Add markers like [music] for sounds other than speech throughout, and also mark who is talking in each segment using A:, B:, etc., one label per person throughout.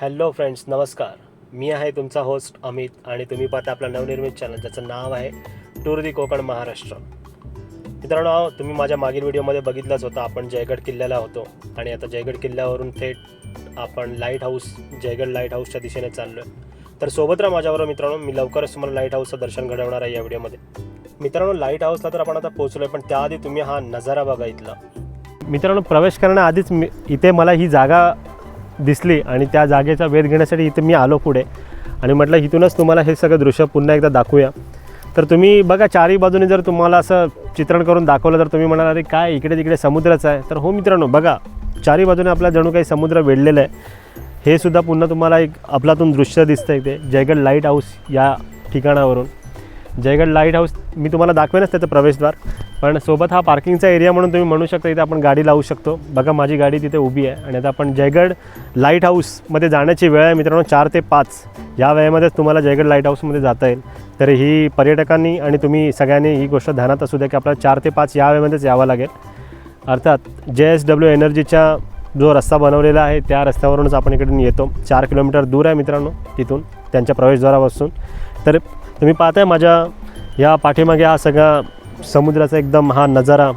A: Hello friends नमस्कार. मी आहे तुमचा होस्ट अमित आणि तुम्ही पाहता आपलं नवनिर्मित चॅनल ज्याचं नाव आहे टूर दी कोकण महाराष्ट्र. मित्रांनो तुम्ही माझ्या मागील व्हिडिओमध्ये बघितलंच होतं आपण जयगड किल्ल्याला होतो आणि आता जयगड किल्ल्यावरून थेट आपण लाइट हाऊस जयगड लाइट हाऊसच्या दिशेने चाललो आहे तर सोबत राहा माझ्याबरोबर मित्रांनो मी लवकरच तुम्हाला लाइट हाऊसचं दर्शन घडवणार आहे या व्हिडिओमध्ये मित्रांनो लाइट हाऊसला तर आपण आता पोहोचलो आहे पण त्याआधी तुम्ही हा नजारा बघा इथला. मित्रांनो प्रवेश करण्याआधीच मी इथे मला ही जागा दिसली आणि त्या जागेचा वेध घेण्यासाठी इथे मी आलो पुढे. आणि म्हटलं इथूनच तुम्हाला हे सगळं दृश्य पुन्हा एकदा दाखवूया. तर तुम्ही बघा चारही बाजूने जर तुम्हाला असं चित्रण करून दाखवलं तर तुम्ही म्हणाल अरे काय इकडे तिकडे समुद्रच आहे. तर हो मित्रांनो बघा चारही बाजूने आपला जणू काही समुद्र वेढलेलं आहे. हे सुद्धा पुन्हा तुम्हाला एक आपलातून दृश्य दिसतं इथे जयगड लाइट हाऊस या ठिकाणावरून. जयगड लाइट हाऊस मी तुम्हाला दाखवेनच त्याचं प्रवेशद्वार. पण सोबत हा पार्किंगचा एरिया म्हणून तुम्ही म्हणू शकता इथे आपण गाडी लावू शकतो. बघा माझी गाडी तिथे उभी आहे. आणि आता आपण जयगड लाइट हाऊसमध्ये जाण्याची वेळ आहे मित्रांनो चार ते पाच. या वेळेमध्येच तुम्हाला जयगड लाइट हाऊसमध्ये जाता येईल. तर ही पर्यटकांनी आणि तुम्ही सगळ्यांनी ही गोष्ट ध्यानात असू द्या की आपल्याला चार ते पाच या वेळेमध्येच यावं लागेल. अर्थात जे एस डब्ल्यू एनर्जीच्या जो रस्ता बनवलेला आहे त्या रस्त्यावरूनच आपण इकडून येतो. चार किलोमीटर दूर आहे मित्रांनो तिथून त्यांच्या प्रवेशद्वारापासून. तर तुम्ही पाहताय माझ्या या पाठीमागे हा सगळा समुद्राचा एकदम हा नजारा.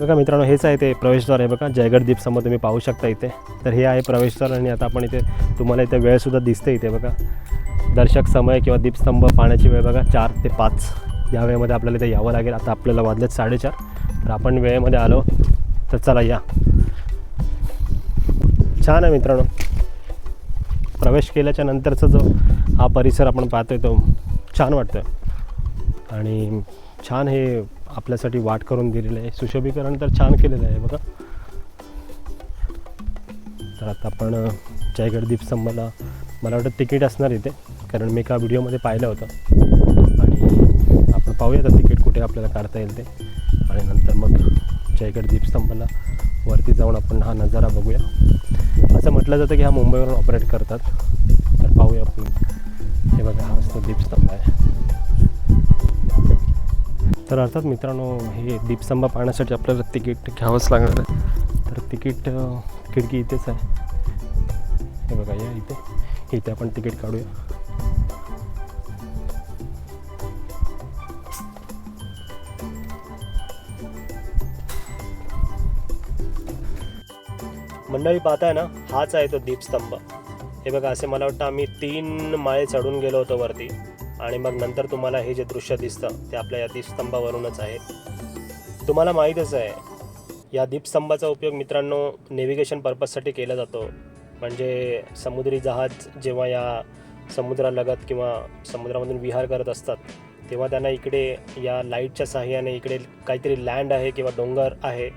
A: बघा मित्रांनो हेच आहे ते प्रवेशद्वार. आहे बघा जयगड दीपसमोर तुम्ही पाहू शकता इथे. तर हे आहे प्रवेशद्वार आणि आता आपण इथे तुम्हाला इथे वेळसुद्धा दिसते इथे बघा. दर्शक समय किंवा दीपस्तंभ पाहण्याची वेळ बघा चार ते पाच. या वेळेमध्ये आपल्याला इथे यावं लागेल. आता आपल्याला वाजलेत साडेचार. तर आपण वेळेमध्ये आलो तर चला या. छान आहे मित्रांनो. प्रवेश केल्याच्या नंतरचा जो हा परिसर आपण पाहतोय तो छान वाटतं आणि छान हे आपल्यासाठी वाट करून दिलेलं आहे. सुशोभीकरण तर छान केलेलं आहे बघा. तर आता आपण अ, जयगड मला वाटतं तिकीट असणार इथे कारण मी एका व्हिडिओमध्ये पाहिलं होतं. आणि आपण पाहूया आता तिकीट कुठे आपल्याला काढता येईल ते. आणि नंतर मग जयगड दीपस्तंभाला वरती जाऊन आपण हा नजारा बघूया. असं म्हटलं जातं की हा मुंबईवरून ऑपरेट करतात. तर पाहूया आपण. हे बघा हा असतो दीपस्तंभ आहे. तर अर्थात मित्रांनो हे दीपस्तंभ पाहण्यासाठी आपल्याला तिकीट घ्यावंच लागणार आहे. तर तिकीट खिडकी इथेच आहे. हे बघा या इथे. इथे आपण तिकीट काढूया. मंडळी पाहताय ना हाच आहे तो दीपस्तंभ. हे बघा असे मला वाटतं आम्ही तीन माळे चढून गेलो होतो वरती. आणि मग नंतर तुम्हाला हे जे दृश्य दिसतं ते आपल्या या दीपस्तंभावरूनच आहे. तुम्हाला माहीतच आहे या दीपस्तंभाचा उपयोग मित्रांनो नेव्हिगेशन पर्पजसाठी केला जातो. म्हणजे समुद्री जहाज जेव्हा या समुद्रालगत किंवा समुद्रामधून विहार करत असतात तेव्हा त्यांना इकडे या लाईटच्या साह्याने इकडे काहीतरी लँड आहे किंवा डोंगर आहे.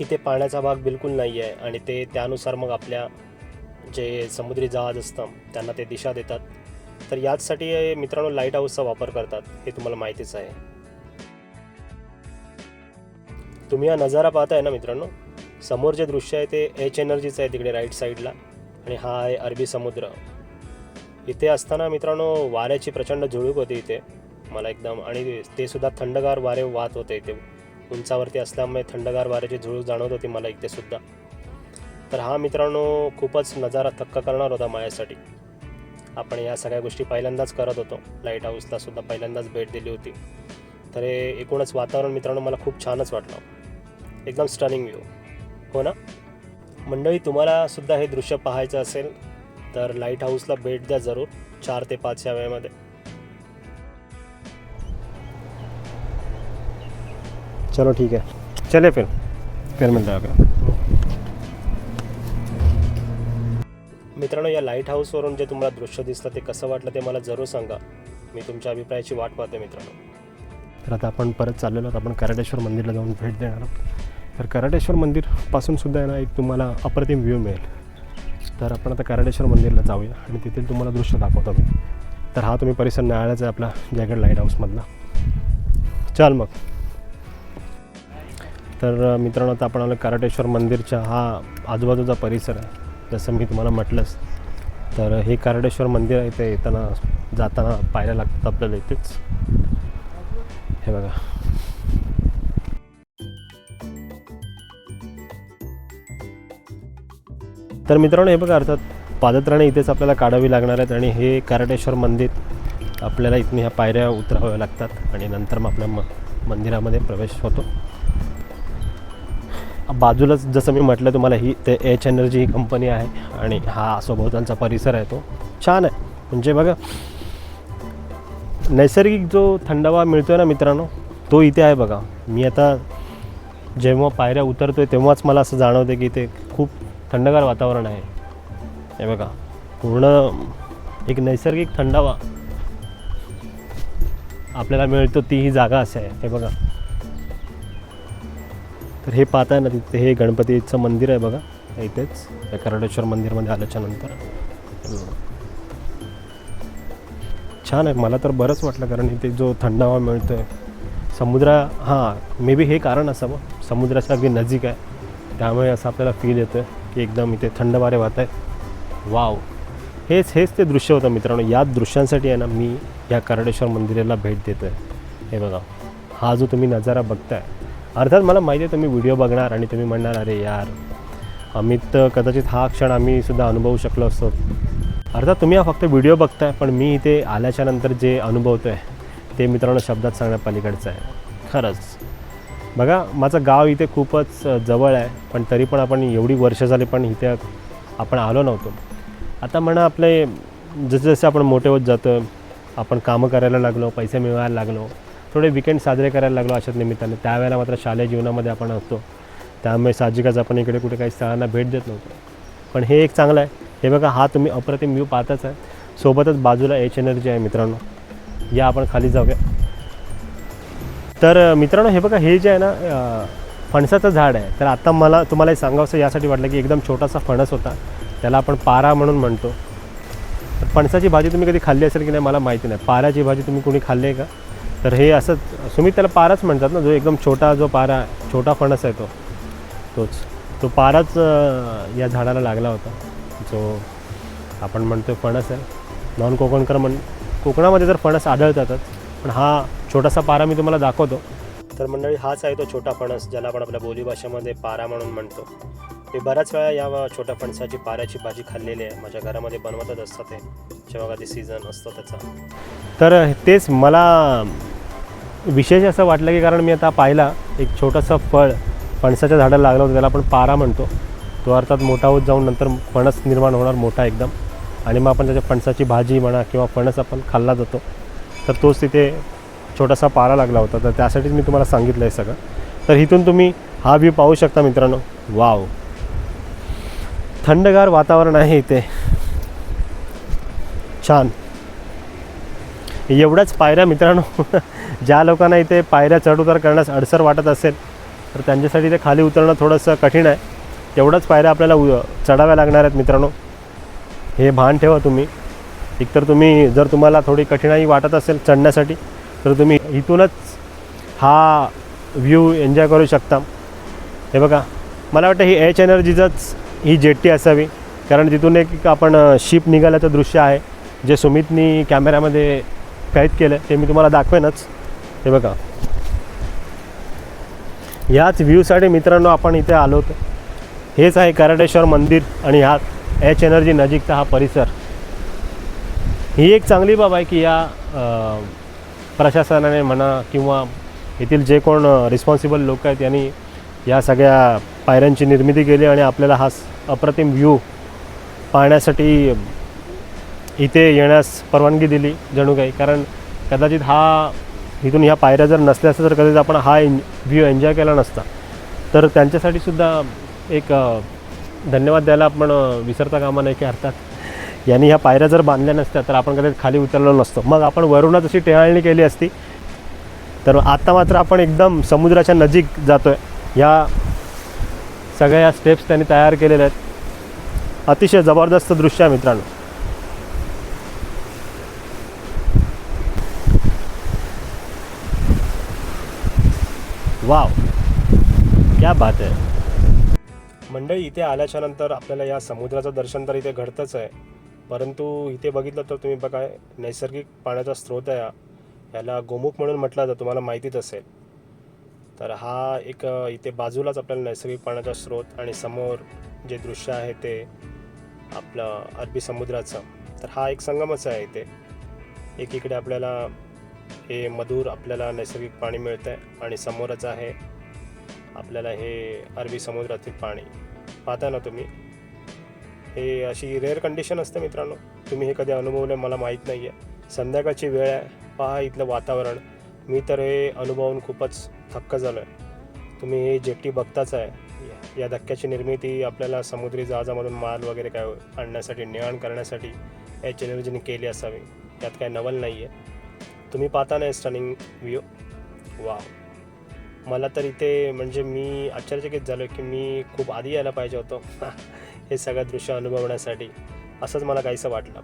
A: इथे पाण्याचा भाग बिलकुल नाही आहे आणि ते त्यानुसार मग आपल्या जे समुद्री जहाज असतं त्यांना ते दिशा देतात. तर याचसाठी मित्रांनो लाइट हाऊसचा वापर करतात हे तुम्हाला माहितीच आहे. तुम्ही हा नजारा पाहताय ना मित्रांनो? समोर जे दृश्य आहे ते एच एनर्जीचं आहे तिकडे राईट साईडला आणि हा आहे अरबी समुद्र. इथे असताना मित्रांनो वाऱ्याची प्रचंड झुळूक होती इथे. मला एकदम आणि ते सुद्धा थंडगार वारे वाहत होते इथे. उंचावरती असल्यामुळे थंडगार वाऱ्याची झुळूक जाणवत होती मला इथे सुद्धा. तर हा मित्रांनो खूपच नजारा थक्क करणार होता माझ्यासाठी. आपण या सगळ्या गोष्टी पहिल्यांदाच करत होतो. लाइट हाऊसला सुद्धा पहिल्यांदाच भेट दिली होती. तर हे एकूणच वातावरण मित्रांनो मला खूप छानच वाटलं. एकदम स्टनिंग व्ह्यू हो ना? मंडळी तुम्हाला सुद्धा हे दृश्य पाहायचं असेल तर लाइट हाऊसला भेट द्या जरूर. चार ते पाच या वेळेमध्ये. चलो ठीक आहे चले फिर। फिर मिळता आपल्याला मित्रांनो या लाइट हाऊसवरून जे तुम्हाला दृश्य दिसलं ते कसं वाटलं ते मला जरूर सांगा. मी तुमच्या अभिप्रायाची वाट पाहते मित्रांनो. तर आता आपण परत चाललेलो आहोत. आपण कराटेश्वर मंदिरला जाऊन भेट देणार आहोत. तर कराटेश्वर मंदिरपासून सुद्धा आहे ना एक तुम्हाला अप्रतिम व्ह्यू मिळेल. तर आपण आता कराटेश्वर मंदिरला जाऊया आणि तिथील तुम्हाला दृश्य दाखवतो मी. तर हा तुम्ही परिसर न्यायालयाचा आहे आपला जॅगड लाइट हाऊसमधला चाल मग. तर मित्रांनो आता आपण आलो कराटेश्वर मंदिरच्या हा आजूबाजूचा परिसर आहे. जसं मी तुम्हाला म्हटलंच तर हे कराटेश्वर मंदिर आहे इथे येताना जाताना पाहायला लागतात आपल्याला इथेच. हे बघा. तर मित्रांनो हे बघा अर्थात पादत्राणे इथेच आपल्याला काढावी लागणार आहेत आणि हे कराटेश्वर मंदिर आपल्याला इथून ह्या पायऱ्या उतराव्या लागतात आणि नंतर मग आपल्या म मंदिरामध्ये प्रवेश होतो. बाजूलाच जसं मी म्हटलं तुम्हाला ही ते एच एनर्जी ही कंपनी आहे आणि हा सभोवतालचा परिसर आहे तो. छान आहे. म्हणजे बघा नैसर्गिक जो थंडावा मिळतो ना मित्रांनो तो इथे आहे बघा. मी आता जेव्हा पायऱ्या उतरतोय तेव्हाच मला असं जाणवतं की ते खूप थंडगार वातावरण आहे. हे बघा पूर्ण एक नैसर्गिक थंडावा आपल्याला मिळतो ती ही जागा असे आहे. हे बघा. तर हे पाहताय ना तिथे हे गणपतीचं मंदिर आहे बघा. इथेच या करडेश्वर मंदिरमध्ये आल्याच्यानंतर. छान आहे मला तर बरंच वाटलं कारण इथे जो थंडावा मिळतो आहे समुद्र हां मे बी हे कारण असावं. समुद्राच्या अगदी नजीक आहे. त्यामुळे असं आपल्याला फील येतं की एकदम इथे थंड वारे वाहत आहे वाव हेच हेच ते दृश्य होतं मित्रांनो. या दृश्यांसाठी आहे ना मी या करडेश्वर मंदिराला भेट देतो आहे हे बघा. हा जो तुम्ही नजारा बघताय अर्थात मला माहिती आहे तुम्ही व्हिडिओ बघणार आणि तुम्ही म्हणणार अरे यार अमित कदाचित हा क्षण आम्ही सुद्धा अनुभवू शकलो असतो. अर्थात तुम्ही हा फक्त व्हिडिओ बघताय पण मी इथे आल्याच्यानंतर जे अनुभवतो आहे ते मित्रांनो शब्दात सांगण्या पलीकडचं आहे. खरंच. बघा माझं गाव इथे खूपच जवळ आहे पण तरी पण आपण एवढी वर्ष झाली पण इथे आपण आलो नव्हतो. आता म्हणा आपले जसे जसे आपण मोठे होत जातो आपण कामं करायला लागलो पैसे मिळवायला लागलो थोडे विकेंड साजरे करायला लागलो अशाच निमित्ताने. त्यावेळेला मात्र शालेय जीवनामध्ये आपण असतो. त्यामुळे साहजिकच आपण इकडे कुठे काही स्थळांना भेट देत नव्हतो. पण हे एक चांगलं आहे. हे बघा हा तुम्ही अप्रतिम व्ह्यू पाहताच आहे. सोबतच बाजूला एच एनर्जी आहे मित्रांनो. या आपण खाली जाऊया. तर मित्रांनो हे बघा हे जे आहे ना फणसाचं झाड आहे. तर आता मला तुम्हाला हे सांगावंसं यासाठी वाटलं की एकदम छोटासा फणस होता. त्याला आपण पारा म्हणून म्हणतो. तर फणसाची भाजी तुम्ही कधी खाल्ली असेल की नाही मला माहिती नाही. पाऱ्याची भाजी तुम्ही कोणी खाल्ली आहे का? तर हे असं सुमित त्याला पाराच म्हणतात ना जो एकदम छोटा जो पारा छोटा फणस आहे तो. तोच. तो पाराच या झाडाला लागला होता. जो आपण म्हणतो फणस आहे. नॉन कोकणकर म्हण कोकणामध्ये तर फणस आढळतातच पण हा छोटासा पारा मी तुम्हाला दाखवतो. तर मंडळी हाच आहे तो छोटा फणस ज्याला आपण आपल्या बोलीभाषेमध्ये पारा म्हणून म्हणतो. मी बऱ्याच वेळा या छोट्या फणसाची पाऱ्याची भाजी खाल्लेली आहे. माझ्या घरामध्ये बनवतच असतं ते. जेव्हा कधी सीझन असतो त्याचा. तर तेच मला विशेष असं वाटलं की कारण मी आता पाहिला एक छोटंसं फळ फणसाच्या झाडाला लागलं होतं त्याला आपण पारा म्हणतो. तो अर्थात मोठा होत जाऊन नंतर फणस निर्माण होणार मोठा एकदम. आणि मग आपण त्याच्या फणसाची भाजी म्हणा किंवा फणस आपण खाल्ला जातो. तर तोच तिथे छोटासा पारा लागला होता. तर त्यासाठीच मी तुम्हाला सांगितलं आहे सगळं. तर इथून तुम्ही हा व्ह्यू पाहू शकता मित्रांनो. वाव थंडगार वातावरण आहे इथे. छान. एवढ्याच पायऱ्या मित्रांनो. ज्या लोकांना इथे पायऱ्या चढउतार करण्यास अडसर वाटत असेल तर त्यांच्यासाठी ते खाली उतरणं थोडंसं कठीण आहे. तेवढंच पायऱ्या आपल्याला उ चढाव्या लागणार आहेत मित्रांनो. हे भान ठेवा तुम्ही. एकतर तुम्ही जर तुम्हाला थोडी कठीणाई वाटत असेल चढण्यासाठी तर तुम्ही इथूनच हा व्ह्यू एन्जॉय करू शकता. हे बघा मला वाटतं ही एच एनर्जीचंच ही जेट्टी असावी कारण तिथून एक आपण शिप निघाल्याचं दृश्य आहे जे सुमितनी कॅमेऱ्यामध्ये कैद केलं ते मी तुम्हाला दाखवेनच. हे बघा. याच व्ह्यूसाठी मित्रांनो आपण इथे आलो होतो. हेच आहे कराडेश्वर मंदिर आणि ह्या एच एनर्जी नजीकचा हा परिसर. ही एक चांगली बाब आहे की या प्रशासनाने म्हणा किंवा येथील जे कोण रिस्पॉन्सिबल लोक आहेत यांनी या सगळ्या पायऱ्यांची निर्मिती केली आणि आपल्याला हा अप्रतिम व्ह्यू पाहण्यासाठी इथे येण्यास परवानगी दिली जणू काही. कारण कदाचित हा इथून ह्या पायऱ्या जर नसल्या असत्या तर कधीच आपण हा एन व्ह्यू एन्जॉय केला नसता. तर त्यांच्यासाठी सुद्धा एक धन्यवाद द्यायला आपण विसरता कामा नाही की अर्थात यांनी ह्या पायऱ्या जर बांधल्या नसत्या तर आपण कधी खाली उतरलो नसतो. मग आपण वरूनच अशी टेहाळणी केली असती. तर आत्ता मात्र आपण एकदम समुद्राच्या नजीक जातो आहे ह्या सगळ्या या स्टेप्स त्यांनी तयार केलेल्या आहेत. अतिशय जबरदस्त दृश्य आहे मित्रांनो. वाव. क्या बात आहे मंडळी इथे आल्याच्यानंतर आपल्याला या समुद्राचं दर्शन तर इथे घडतंच आहे. परंतु इथे बघितलं तर तुम्ही बघा नैसर्गिक पाण्याचा स्रोत आहे याला गोमुख म्हणून म्हटलं जातं तुम्हाला माहितीच असेल. तर हा एक इथे बाजूलाच आपल्याला नैसर्गिक पाण्याचा स्रोत आणि समोर जे दृश्य आहे ते आपलं अरबी समुद्राचं. तर हा एक संगमच आहे इथे. एकीकडे आपल्याला हे मधुर आपल्याला नैसर्गिक पाणी मिळतं आहे आणि समोरच आहे आपल्याला हे अरबी समुद्रातील पाणी. पाहता ना तुम्ही? हे अशी रेअर कंडिशन असते मित्रांनो. तुम्ही हे कधी अनुभवलं मला माहीत नाही आहे संध्याकाळची वेळ आहे. पहा इथलं वातावरण. मी तर हे अनुभवून खूपच थक्क झालो आहे तुम्ही हे जेट्टी बघताच आहे या धक्क्याची निर्मिती आपल्याला समुद्री जहाजामधून माल वगैरे काय आणण्यासाठी नेआण करण्यासाठी याची एनर्जीने केली असावी. त्यात काय नवल नाही आहे तुम्ही पाहता ना स्टनिंग व्ह्यू वा मला तर इथे म्हणजे मी आश्चर्यचकित झालो की मी खूप आधी यायला पाहिजे होतो. [laughs] हे सगळं दृश्य अनुभवण्यासाठी. असंच मला काहीसं वाटलं.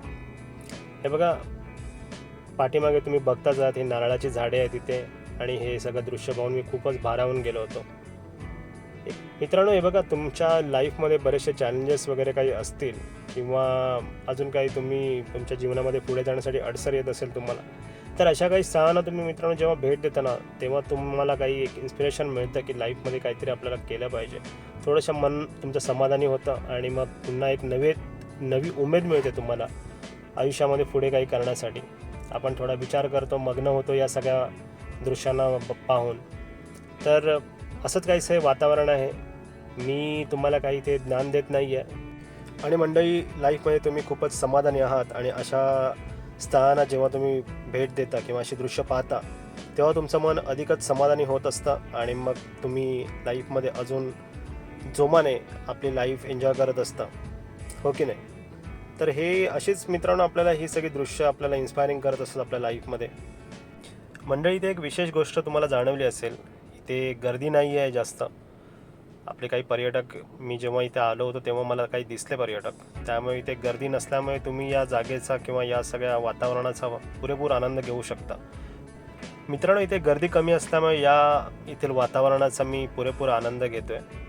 A: हे बघा पाठीमागे तुम्ही बघता जात हे नारळाची झाडे आहेत तिथे आणि हे सगळं दृश्य पाहून मी खूपच भारावून गेलो होतो. मित्रांनो हे बघा तुमच्या लाईफमध्ये बरेचसे चॅलेंजेस वगैरे काही असतील किंवा अजून काही तुम्ही तुमच्या जीवनामध्ये पुढे जाण्यासाठी अडसर येत असेल तुम्हाला तर अशा काही सहाना तुम्ही मित्रांनो जेव्हा भेट देता ना तेव्हा तुम्हाला काही एक इन्स्पिरेशन मिळतं की लाईफमध्ये काहीतरी आपल्याला केलं पाहिजे. थोडंसं मन तुमचं समाधानी होतं आणि मग पुन्हा एक नवे नवी उमेद मिळते तुम्हाला आयुष्यामध्ये पुढे काही करण्यासाठी. आपण थोडा विचार करतो मग्न होतो या सगळ्या दृश्यांना पाहून. तर असंच काहीसं हे वातावरण आहे. मी तुम्हाला काही ते ज्ञान देत नाही आहे आणि मंडळी लाईफमध्ये तुम्ही खूपच समाधानी आहात आणि अशा स्थळांना जेव्हा तुम्ही भेट देता किंवा अशी दृश्य पाहता तेव्हा तुमचं मन अधिकच समाधानी होत असतं आणि मग तुम्ही लाईफमध्ये अजून जोमाने आपली लाईफ एन्जॉय करत असता. हो की नाही? तर हे अशीच मित्रांनो आपल्याला ही सगळी दृश्य आपल्याला इन्स्पायरिंग करत असतात आपल्या लाईफमध्ये मंडळी इथे एक विशेष गोष्ट तुम्हाला जाणवली असेल इथे गर्दी नाही आहे जास्त. आपले काही पर्यटक मी जेव्हा इथे आलो होतो तेव्हा मला काही दिसले पर्यटक. त्यामुळे इथे गर्दी नसल्यामुळे तुम्ही या जागेचा किंवा या सगळ्या वातावरणाचा पुरेपूर आनंद घेऊ शकता. मित्रांनो इथे गर्दी कमी असल्यामुळे या येथील वातावरणाचा मी पुरेपूर आनंद घेतो आहे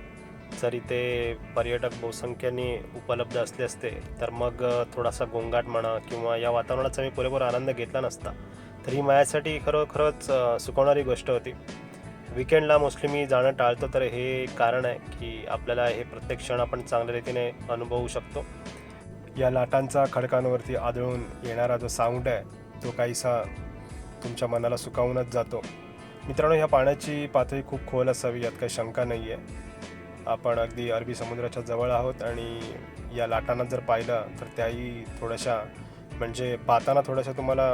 A: जर इथे पर्यटक बहुसंख्येने उपलब्ध असले असते तर मग थोडासा गोंगाट म्हणा किंवा या वातावरणाचा मी पुरेपूर आनंद घेतला नसता. तर ही माझ्यासाठी खरोखरच सुकवणारी गोष्ट होती. विकेंडला मोस्टली मी जाणं टाळतो तर हे कारण आहे की आपल्याला हे प्रत्येक क्षण आपण चांगल्या रीतीने अनुभवू शकतो. या लाटांचा खडकांवरती आदळून येणारा जो साऊंड आहे तो काहीसा तुमच्या मनाला सुकावूनच जातो. मित्रांनो ह्या पाण्याची पातळी खूप खोल असावी यात काही शंका नाही आहे आपण अगदी अरबी समुद्राच्या जवळ आहोत आणि या लाटांना जर पाहिलं तर त्याही थोड्याशा म्हणजे पाहताना थोड्याशा तुम्हाला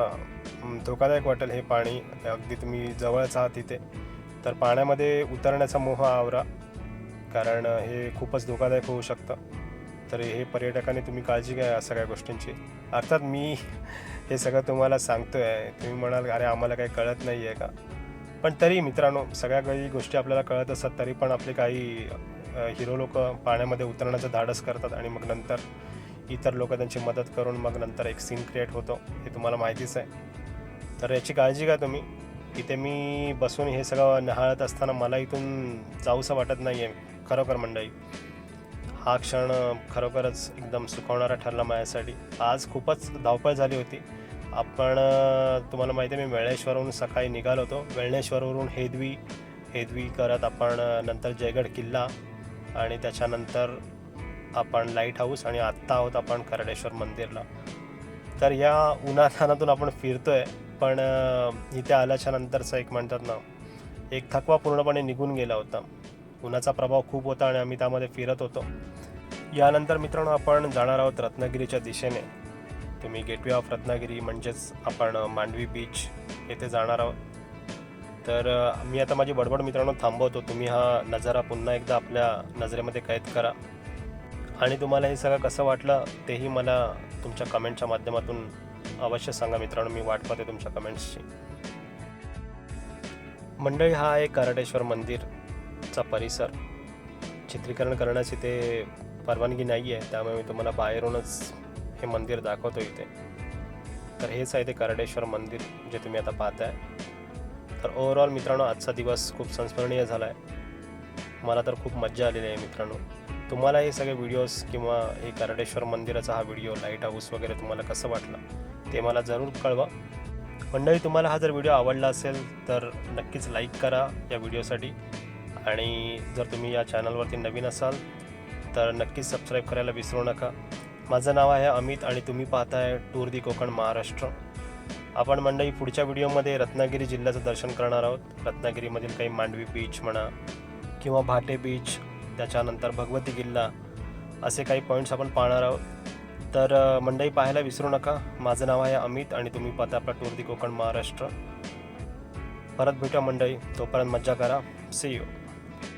A: धोकादायक वाटेल हे पाणी. अगदी तुम्ही जवळच आहात तिथे तर पाण्यामध्ये उतरण्याचा मोह आवरा कारण हे खूपच धोकादायक होऊ शकतं. तर हे पर्यटकांनी तुम्ही काळजी घ्या या सगळ्या गोष्टींची. अर्थात मी हे सगळं तुम्हाला सांगतो आहे तुम्ही म्हणाल अरे आम्हाला काही कळत नाही आहे का? पण तरी मित्रांनो सगळ्या काही गोष्टी आपल्याला कळत असतात तरी पण आपले काही हिरो लोक पाण्यामध्ये उतरण्याचं धाडस करतात आणि मग नंतर इतर लोक त्यांची मदत करून मग नंतर एक सीन क्रिएट होतो हे तुम्हाला माहितीच आहे. तर याची काळजी घ्या तुम्ही. इथे मी बसून हे सगळं निहाळत असताना मला इथून जाऊसं वाटत नाही आहे खरोखर मंडळी. हा क्षण खरोखरच एकदम सुखवणारा ठरला माझ्यासाठी. आज खूपच धावपळ झाली होती. आपण तुम्हाला माहिती आहे मी वेळेश्वरवरून सकाळी निघालो होतो. वेळणेश्वरवरून हेदवी हेदवी करत आपण नंतर जयगड किल्ला आणि त्याच्यानंतर आपण लाइट हाऊस आणि आत्ता आहोत आपण करडेश्वर मंदिरला. तर या उन्हातानातून आपण फिरतोय. पण इथे आल्याच्या नंतरचं एक म्हणतात ना एक थकवा पूर्णपणे निघून गेला होता. उन्हाचा प्रभाव खूप होता आणि आम्ही त्यामध्ये फिरत होतो. यानंतर मित्रांनो आपण जाणार आहोत रत्नागिरीच्या दिशेने. तुम्ही गेटवे ऑफ रत्नागिरी म्हणजेच आपण मांडवी बीच येथे जाणार आहोत. तर मी आता माझी बडबड मित्रांनो थांबवतो. तुम्ही हा नजारा पुन्हा एकदा आपल्या नजरेमध्ये कैद करा. आणि तुम्हाला हे सगळं कसं वाटलं तेही मला तुमच्या कमेंटच्या माध्यमातून अवश्य सांगा मित्रांनो मी वाट पाहते तुमच्या कमेंट्सची मंडळी हा आहे कराडेश्वर मंदिरचा परिसर. चित्रीकरण करण्याची ते परवानगी नाही आहे त्यामुळे मी तुम्हाला बाहेरूनच हे मंदिर दाखवतो इथे. तर हेच आहे ते करडेश्वर मंदिर जे तुम्ही आता पाहताय. तर ओव्हरऑल मित्रांनो आजचा दिवस खूप संस्मरणीय झाला आहे मला तर खूप मज्जा आलेली आहे मित्रांनो. तुम्हाला हे सगळे व्हिडिओज किंवा हे करडेश्वर मंदिराचा हा व्हिडिओ लाइट हाऊस वगैरे तुम्हाला कसं वाटलं? ते मला जरूर कळवा. मंडळी तुम्हाला हा जर व्हिडिओ आवडला असेल तर नक्कीच लाईक करा या व्हिडिओसाठी आणि जर तुम्ही या चॅनलवरती नवीन असाल तर नक्कीच सबस्क्राईब करायला विसरू नका. माझं नाव आहे अमित आणि तुम्ही पाहताय टूर दी कोकण महाराष्ट्र आपण मंडळी पुढच्या व्हिडिओमध्ये रत्नागिरी जिल्ह्याचं दर्शन करणार आहोत. रत्नागिरीमधील काही मांडवी बीच म्हणा किंवा भाटे बीच त्याच्यानंतर भगवती किल्ला असे काही पॉईंट्स आपण पाहणार आहोत. तर मंडई पाहायला विसरू नका. माझं नाव आहे अमित आणि तुम्ही पाहता आपला टूर दी कोकण महाराष्ट्र. परत भेटा मंडई. तोपर्यंत मज्जा करा. C you